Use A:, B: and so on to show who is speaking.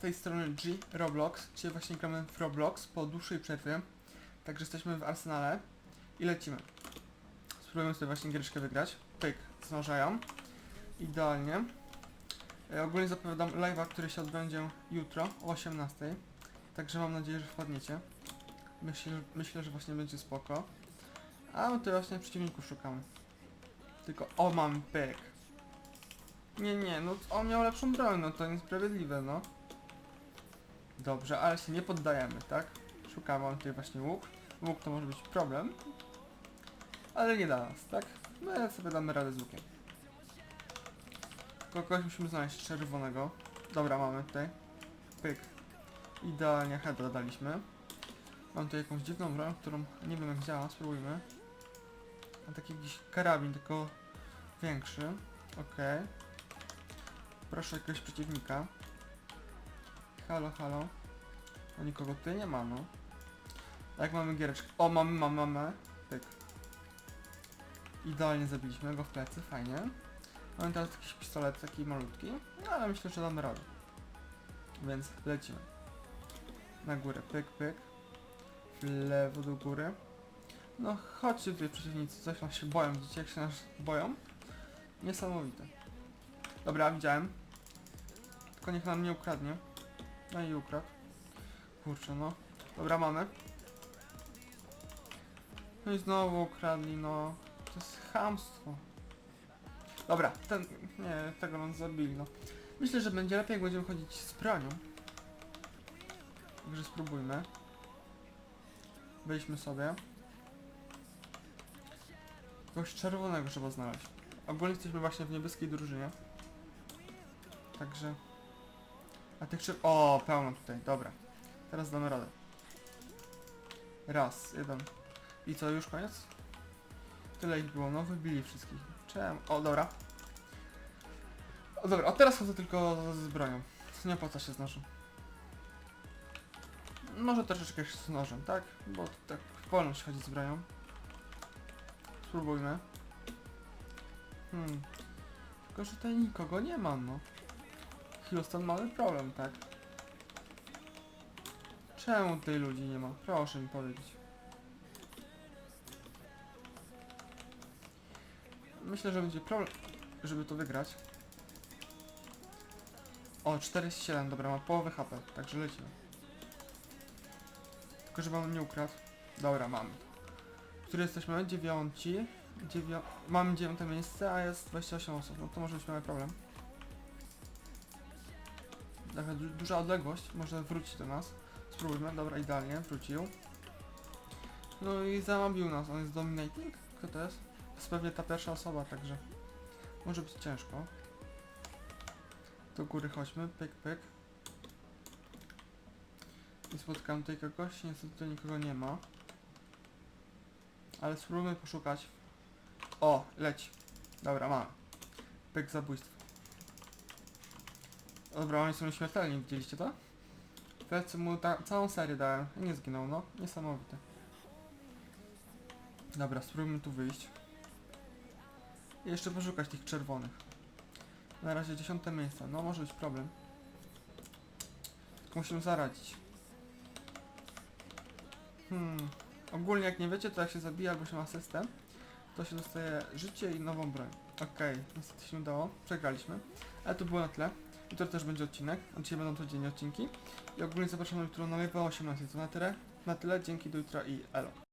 A: tej strony G Roblox. Dzisiaj właśnie gramy w Roblox po dłuższej przerwie. Także jesteśmy w Arsenale i lecimy. Spróbujemy sobie właśnie giereczkę wygrać. Pyk, zdążają. Idealnie. E, ogólnie zapowiadam live'a, który się odbędzie jutro o 18. Także mam nadzieję, że wpadniecie. Myślę, myślę, że właśnie będzie spoko. A my tutaj właśnie przeciwników szukamy. Tylko, o mam pyk. Nie, nie, no on miał lepszą broń, no to niesprawiedliwe, no. Dobrze, ale się nie poddajemy, tak? Szukamy on tutaj właśnie łuk. Łuk to może być problem. Ale nie dla nas, tak? My sobie damy radę z łukiem. Kogoś musimy znaleźć czerwonego. Dobra, mamy tutaj. Pyk. Idealnie heada daliśmy. Mam tu jakąś dziwną broń, którą nie wiem jak działa, spróbujmy. Mam taki jakiś karabin, tylko większy. Okej. Proszę jakiegoś przeciwnika. Halo, halo. O nikogo tutaj nie ma, no. Jak mamy giereczkę? O, mamy, mamy, mamy. Pyk. Idealnie zabiliśmy go w plecy, fajnie. Mamy teraz jakiś pistolet taki malutki, no ale myślę, że damy radę. Więc lecimy. Na górę, pyk, pyk. W lewo do góry. No chodźcie tutaj przeciwnicy, coś nas się boją, widzicie jak się nas boją? Niesamowite. Dobra, widziałem. Tylko niech nam nie ukradnie. No i ukradł. Kurczę, no. Dobra, mamy. No i znowu ukradli, no. To jest chamstwo. Dobra, ten... Nie, tego nam zabili, no. Myślę, że będzie lepiej, jak będziemy chodzić z bronią. Także spróbujmy. Wejdźmy sobie. Kogoś czerwonego trzeba znaleźć. Ogólnie jesteśmy właśnie w niebieskiej drużynie. Także... A tych krzyw... O, pełno tutaj, dobra. Teraz damy radę. Raz, jeden. I co, już koniec? Tyle ich było, no wybili wszystkich. Czemu? O, dobra. O, dobra, a teraz chodzę tylko z bronią. Nie opłaca się z nożem. Może troszeczkę z nożem, tak? Bo tak wolno się chodzi z bronią. Spróbujmy. Hmm. Tylko, że tutaj nikogo nie ma, no. Houston mamy problem, tak? Czemu tutaj ludzi nie ma? Proszę mi powiedzieć. Myślę, że będzie problem, żeby to wygrać. O, 47, dobra, ma połowę HP, także lecimy. Tylko, żeby on nie ukradł. Dobra, mamy. Który jesteśmy? Dziewiąci. Dziewią... Mamy dziewiąte miejsce, a jest 28 osób. No to może być mały problem. Taka du duża odległość, może wrócić do nas. Spróbujmy, dobra, idealnie, wrócił. No i zamabił nas, on jest dominating? Kto to jest? To jest pewnie ta pierwsza osoba, także może być ciężko. Do góry chodźmy, pyk, pyk. I spotkam tutaj kogoś, niestety tutaj nikogo nie ma. Ale spróbujmy poszukać. O, leci. Dobra, mamy. Pyk zabójstwo. Dobra, oni są nieśmiertelni, widzieliście to? Teraz mu całą serię dałem. Nie zginął, no. Niesamowite. Dobra, spróbujmy tu wyjść. I jeszcze poszukać tych czerwonych. Na razie dziesiąte miejsce. No, może być problem. Tylko musimy zaradzić. Hmm. Ogólnie jak nie wiecie, to jak się zabija albo się ma system, to się dostaje życie i nową broń. Okej, niestety się udało. Przegraliśmy. Ale to było na tyle. Jutro też będzie odcinek. A dzisiaj będą codziennie odcinki. I ogólnie zapraszam jutro na live o 18. To na tyle. Na tyle. Dzięki do jutra i elo.